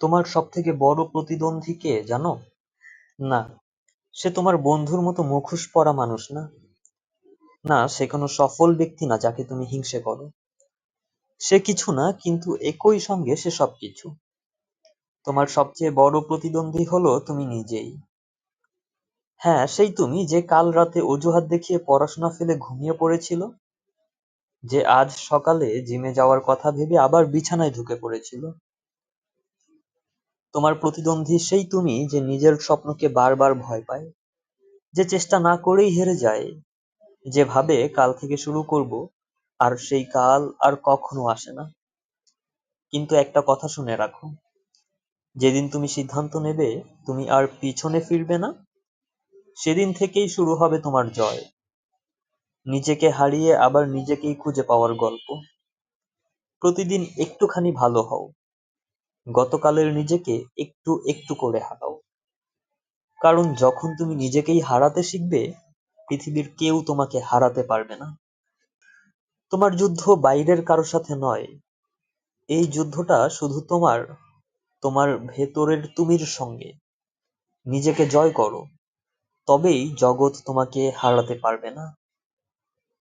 তোমার সবথেকে বড় প্রতিদ্বন্দ্বী কে জানো? না, সে তোমার বন্ধুর মতো মুখোশ পরা মানুষ না। না, সে কোনো সফল ব্যক্তি না যাকে তুমি হিংসে করো। সে কিছু না কিন্তু একই সঙ্গে সে সবকিছু। তোমার সবচেয়ে বড় প্রতিদ্বন্দ্বী হলো তুমি নিজেই। হ্যাঁ, সেই তুমি যে কাল রাতে অজুহাত দেখিয়ে পড়াশোনা ফেলে ঘুমিয়ে পড়েছিল। যে আজ সকালে জিমে যাওয়ার কথা ভেবে আবার বিছানায় ঢুকে পড়েছিল। তোমার প্রতিদ্বন্দ্বী সেই তুমি যে নিজের স্বপ্নকে বারবার ভয় পায়। যে চেষ্টা না করেই হেরে যায়। যে ভাবে কাল থেকে শুরু করব আর সেই কাল আর কখনো আসে না। কিন্তু একটা কথা শুনে রাখো। যেদিন তুমি সিদ্ধান্ত নেবে তুমি আর পিছনে ফিরবে না, সেদিন থেকেই শুরু হবে তোমার জয়। নিজেকে হারিয়ে আবার নিজেকেই খুঁজে পাওয়ার গল্প। প্রতিদিন একটুখানি ভালো হও। গতকালের নিজেকে একটু একটু করে হারাও। কারণ যখন তুমি নিজেকেই হারাতে শিখবে, পৃথিবীর কেউ তোমাকে হারাতে পারবে না। তোমার যুদ্ধ বাইরের কারও সাথে নয়। এই যুদ্ধটা শুধু তোমার তোমার ভেতরের তুমির সঙ্গে। নিজেকে জয় করো, তবেই জগৎ তোমাকে হারাতে পারবে না।